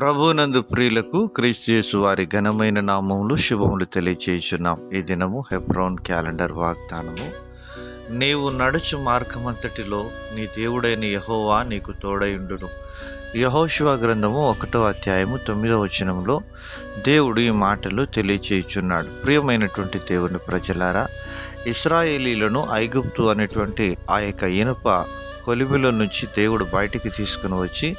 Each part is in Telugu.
ప్రభునందు ప్రియులకు క్రీస్తు వారి ఘనమైన నామములు శుభములు తెలియచేయుచున్నాం. ఈ దినము హెబ్రోన్ క్యాలెండర్ వాగ్దానము. నీవు నడుచు మార్గమంతటిలో నీ దేవుడైన యహోవా నీకు తోడయుండును. యహోశివ గ్రంథము ఒకటో అధ్యాయము తొమ్మిదో వచనంలో దేవుడు ఈ మాటలు తెలియచేయుచున్నాడు. ప్రియమైనటువంటి దేవుని ప్రజలారా ఇస్రాయేలీలను ఐగుప్తు అనేటువంటి ఆ యొక్క ఇనుప కొలిమిలో నుంచి దేవుడు బయటికి తీసుకుని వచ్చి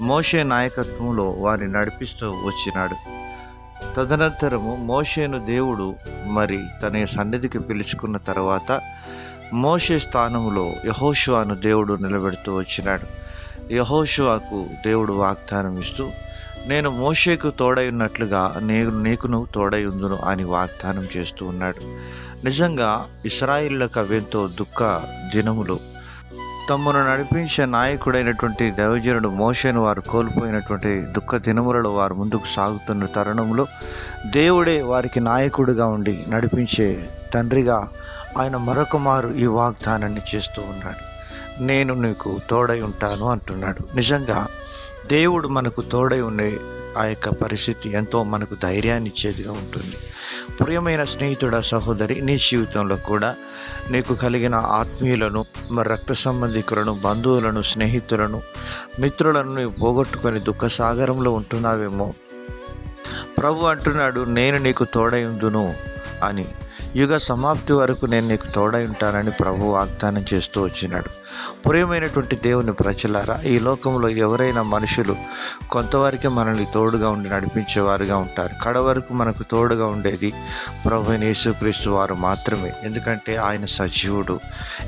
మోషే నాయకత్వంలో వారిని నడిపిస్తూ వచ్చినాడు. తదనంతరము మోషేను దేవుడు మరి తన సన్నిధికి పిలుచుకున్న తర్వాత మోషే స్థానంలో యహోషువాను దేవుడు నిలబెడుతూ వచ్చినాడు. యహోషువాకు దేవుడు వాగ్దానం ఇస్తూ నేను మోషేకు తోడై ఉన్నట్లుగా నేను నీకు నువ్వు తోడై ఉందును అని వాగ్దానం చేస్తూ ఉన్నాడు. నిజంగా ఇస్రాయిల్లకు అవెంతో దుఃఖ దినములు తమను నడిపించే నాయకుడైనటువంటి దైవజనుడు మోషను వారు కోల్పోయినటువంటి దుఃఖ దినములలో వారు ముందుకు సాగుతున్న తరుణంలో దేవుడే వారికి నాయకుడిగా ఉండి నడిపించే తండ్రిగా ఆయన మరొక మారు ఈ వాగ్దానాన్ని చేస్తూ ఉన్నాడు. నేను నీకు తోడై ఉంటాను అంటున్నాడు. నిజంగా దేవుడు మనకు తోడై ఉండే ఆ యొక్క పరిస్థితి ఎంతో మనకు ధైర్యాన్ని ఇచ్చేదిగా ఉంటుంది. ప్రియమైన స్నేహితుడ సహోదరి నీ జీవితంలో కూడా నీకు కలిగిన ఆత్మీయులను మరి రక్త సంబంధికులను బంధువులను స్నేహితులను మిత్రులను నీవు పోగొట్టుకొని దుఃఖసాగరంలో ఉంటున్నావేమో. ప్రభు అంటున్నాడు నేను నీకు తోడై ఉందును అని. యుగ సమాప్తి వరకు నేను నీకు తోడై ఉంటానని ప్రభు వాగ్దానం చేస్తూ వచ్చినాడు. ప్రియమైనటువంటి దేవుని ప్రజలారా ఈ లోకంలో ఎవరైనా మనుషులు కొంతవరకే మనల్ని తోడుగా ఉండి నడిపించేవారుగా ఉంటారు. కడ వరకు మనకు తోడుగా ఉండేది ప్రభు యేసుక్రీస్తు వారు మాత్రమే. ఎందుకంటే ఆయన సజీవుడు.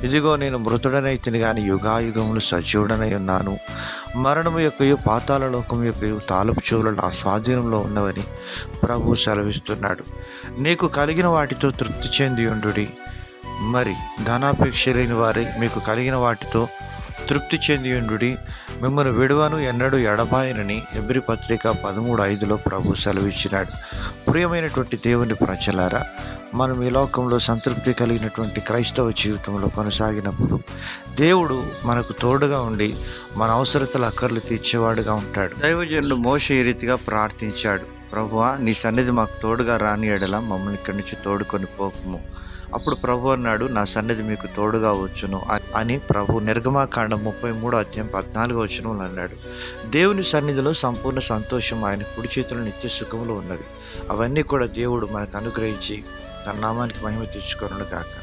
ఇదిగో నేను మృతుడనైతిని కానీ యుగాయుగములు సజీవుడనై ఉన్నాను. మరణం యొక్క పాతాల లోకం యొక్క తాలపు చెవులు నా స్వాధీనంలో ఉన్నవని ప్రభు సెలవిస్తున్నాడు. నీకు కలిగిన వాటితో తృప్తి చెంది ఉండు మరి ధనాపేక్ష లేని వారి మీకు కలిగిన వాటితో తృప్తి చెంది ఉండు మిమ్మల్ని విడువను ఎన్నడూ ఎడబాయనని ఎబ్రి పత్రిక పదమూడు ఐదులో ప్రభు సెలవిచ్చినాడు. ప్రియమైనటువంటి దేవుని ప్రజలారా మనం ఈ లోకంలో సంతృప్తి కలిగినటువంటి క్రైస్తవ జీవితంలో కొనసాగినప్పుడు దేవుడు మనకు తోడుగా ఉండి మన అవసరతల అక్కర్లు తీర్చేవాడుగా ఉంటాడు. దైవజనుడు మోస ఈ రీతిగా ప్రార్థించాడు ప్రభువా నీ సన్నిధి మాకు తోడుగా రాని ఎడల మమ్మల్ని ఇక్కడి నుంచి తోడుకొని పోకము. అప్పుడు ప్రభు అన్నాడు నా సన్నిధి మీకు తోడుగా వచ్చును అని ప్రభు నిర్గమాకాండం ముప్పై మూడో అధ్యాయం పద్నాలుగో వచ్చును అన్నాడు. దేవుని సన్నిధిలో సంపూర్ణ సంతోషం ఆయన కుడి చేతులు నిత్య సుఖంలో ఉన్నవి. అవన్నీ కూడా దేవుడు మనకు అనుగ్రహించి తన నామానికి మహిమ తెచ్చుకోను కాక